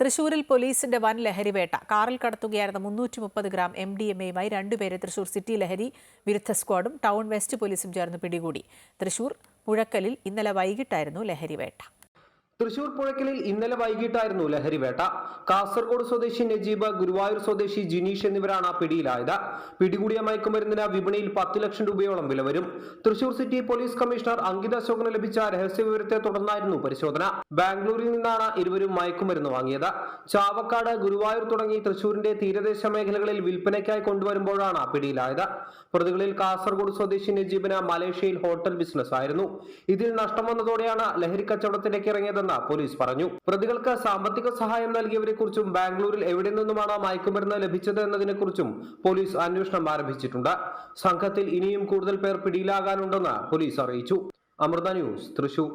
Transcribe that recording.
തൃശൂരിൽ പോലീസിന്റെ വൻ ലഹരിവേട്ട കാറിൽ കടത്തുകയായിരുന്ന മുന്നൂറ്റി മുപ്പത് ഗ്രാം എം ഡി എം എയുമായി രണ്ടുപേരെ തൃശൂർ സിറ്റി ലഹരി വിരുദ്ധ സ്ക്വാഡും ടൗൺ വെസ്റ്റ് പോലീസും ചേർന്ന് പിടികൂടി. തൃശൂർ പുഴക്കലിൽ ഇന്നലെ വൈകിട്ടായിരുന്നു ലഹരിവേട്ട തൃശൂർ പുഴക്കലിൽ ഇന്നലെ വൈകിട്ടായിരുന്നു ലഹരിവേട്ട. കാസർഗോഡ് സ്വദേശി നജീബ് ഗുരുവായൂർ സ്വദേശി ജിനീഷ് എന്നിവരാണ് പിടിയിലായത്. പിടികൂടിയ മയക്കുമരുന്നിന് വിപണിയിൽ പത്ത് ലക്ഷം രൂപയോളം വില വരും. Thrissur city police commissioner Ankitha അശോകന് ലഭിച്ച രഹസ്യ വിവരത്തെ തുടർന്നായിരുന്നു പരിശോധന. ബാംഗ്ലൂരിൽ നിന്നാണ് ഇരുവരും മയക്കുമരുന്ന് വാങ്ങിയത്. ചാവക്കാട് ഗുരുവായൂർ തുടങ്ങി തൃശൂരിന്റെ തീരദേശ മേഖലകളിൽ വിൽപ്പനയ്ക്കായി കൊണ്ടുവരുമ്പോഴാണ് പിടിയിലായത്. പ്രതികളിൽ കാസർഗോഡ് സ്വദേശി നജീബിന് മലേഷ്യയിൽ ഹോട്ടൽ ബിസിനസ് ആയിരുന്നു ഇതിൽ നഷ്ടം വന്നതോടെയാണ് ലഹരി കച്ചവടത്തിലേക്ക് ഇറങ്ങിയതെന്ന് പോലീസ് പറഞ്ഞു. പ്രതികൾക്ക് സാമ്പത്തിക സഹായം നൽകിയവരെ കുറിച്ചും ബാംഗ്ലൂരിൽ എവിടെ നിന്നുമാണ് മയക്കുമരുന്ന് ലഭിച്ചത് എന്നതിനെ കുറിച്ചും പോലീസ് അന്വേഷണം ആരംഭിച്ചിട്ടുണ്ട്. സംഘത്തിൽ ഇനിയും കൂടുതൽ പേർ പിടിയിലാകാനുണ്ടെന്ന് പോലീസ് അറിയിച്ചു. അമൃത ന്യൂസ് തൃശൂർ.